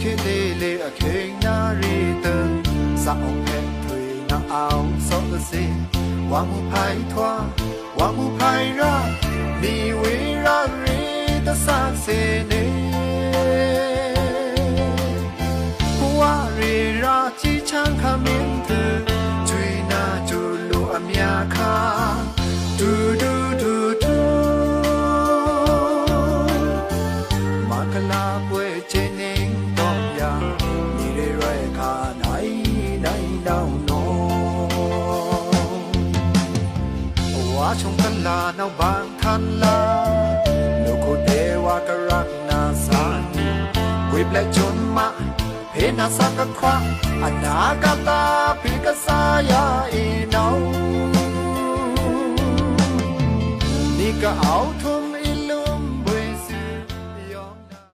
ခေသေးလေအခိန်နာရီတန်စာအောင်ဖက်ထွေနာအောင်စောစေဝါမှုဖိုင်ထွားဝါမှုဖိုင်ရာဒီဝေရာရီတဆာစေနေဘဝရီရာချီချမ်းခမင်းသကျွေနာကျူလိုအမြခါဒူဒူဒူဒူမကလာပွဲ ဝါချုံကလာနောက်ဘန်ထန်လာလူကိုတေဝါကရနာစာဝေပလက်ချွန်မဖေနာစကခွာအနာကတာပိ